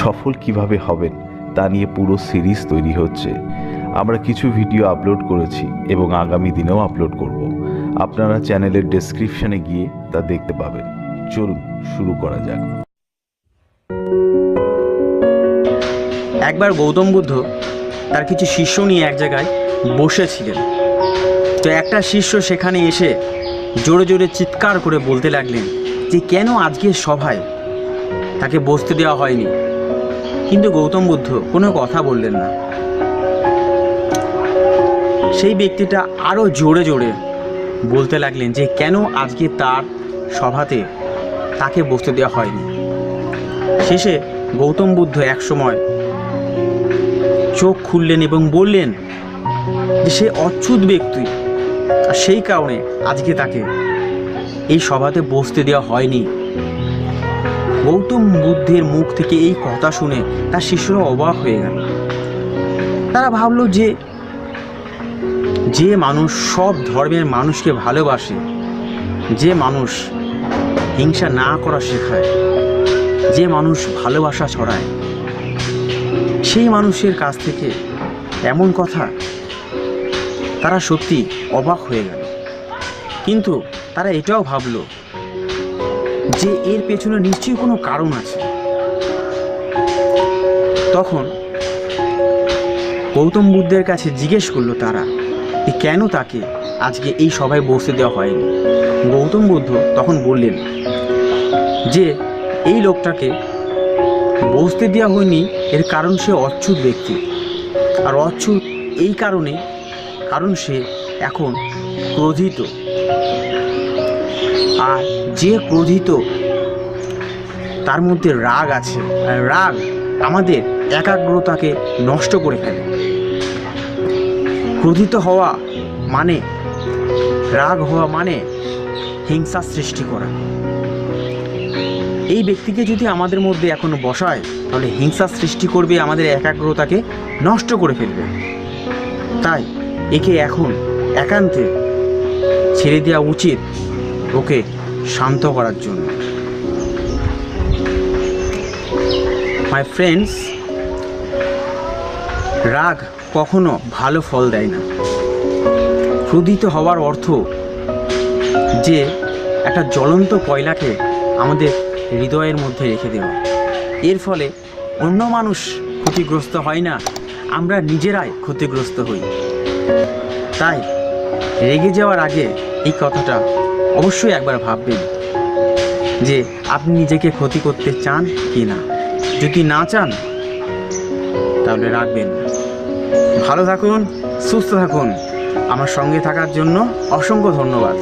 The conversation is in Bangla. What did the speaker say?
সফল কীভাবে হবেন তা নিয়ে পুরো সিরিজ তৈরি হচ্ছে। আমরা কিছু ভিডিও আপলোড করেছি এবং আগামী দিনেও আপলোড করব। আপনারা চ্যানেলের ডেসক্রিপশনে গিয়ে তা দেখতে পাবেন। চলুন, শুরু করা যাক। একবার গৌতম বুদ্ধ তার কিছু শিষ্য নিয়ে এক জায়গায় বসেছিলেন। তো একটা শিষ্য সেখানে এসে জোরে জোরে চিৎকার করে বলতে লাগলেন যে, কেন আজকের সভায় তাকে বসতে দেওয়া হয়নি? কিন্তু গৌতম বুদ্ধ কোনো কথা বললেন না। সেই ব্যক্তিটা আরও জোরে জোরে বলতে লাগলেন যে, কেন আজকে তার সভাতে তাকে বসতে দেওয়া হয়নি? শেষে গৌতম বুদ্ধ একসময় চোখ খুললেন এবং বললেন যে, সে অচ্ছুত ব্যক্তি। আর সেই কারণে আজকে তাকে এই সভাতে বসতে দেওয়া হয়নি। গৌতম বুদ্ধের মুখ থেকে এই কথা শুনে তার শিষ্যরা অবাক হয়ে গেল। তারা ভাবলো যে যে মানুষ সব ধর্মের মানুষকে ভালোবাসে, যে মানুষ হিংসা না করা শেখায়, যে মানুষ ভালোবাসা ছড়ায়, সেই মানুষের কাছ থেকে এমন কথা তারা সত্যি অবাক হয়ে গেল। কিন্তু তারা এটাও ভাবলো যে এর পেছনে নিশ্চয়ই কোনো কারণ আছে। তখন গৌতম বুদ্ধের কাছে জিজ্ঞেস করল তারা যে কেন তাকে আজকে এই সভায় বসতে দেওয়া হয়নি? গৌতম বুদ্ধ তখন বললেন যে এই লোকটাকে বসতে দেওয়া হয়নি, এর কারণ সে অচ্ছুত ব্যক্তি। আর অচ্ছুত এই কারণে, কারণ সে এখন ক্রোধিত। আর যে ক্রোধিত, তার মধ্যে রাগ আছে। আর রাগ আমাদের একাগ্রতাকে নষ্ট করে ফেলে। ক্রোধিত হওয়া মানে রাগ হওয়া মানে হিংসা সৃষ্টি করা। এই ব্যক্তিকে যদি আমাদের মধ্যে এখনও বসায়, তাহলে হিংসা সৃষ্টি করবে, আমাদের একাগ্রতাকে নষ্ট করে ফেলবে। তাই একে এখন একান্তে ছেড়ে দেওয়া উচিত ওকে শান্ত করার জন্য। মাই ফ্রেন্ডস রাগ কখনো ভালো ফল দেয় না। ক্রোধিত হওয়ার অর্থ যে একটা জ্বলন্ত কয়লাকে আমাদের হৃদয়ের মধ্যে রেখে দেওয়া। এর ফলে অন্য মানুষ ক্ষতিগ্রস্ত হয় না, আমরা নিজেরাই ক্ষতিগ্রস্ত হই। তাই রেগে যাওয়ার আগে এই কথাটা অবশ্যই একবার ভাববেন যে আপনি নিজেকে ক্ষতি করতে চান কি না। যদি না চান, তাহলে রাখবেন ভালো থাকুন, সুস্থ থাকুন। আমার সঙ্গে থাকার জন্য অসংখ্য ধন্যবাদ।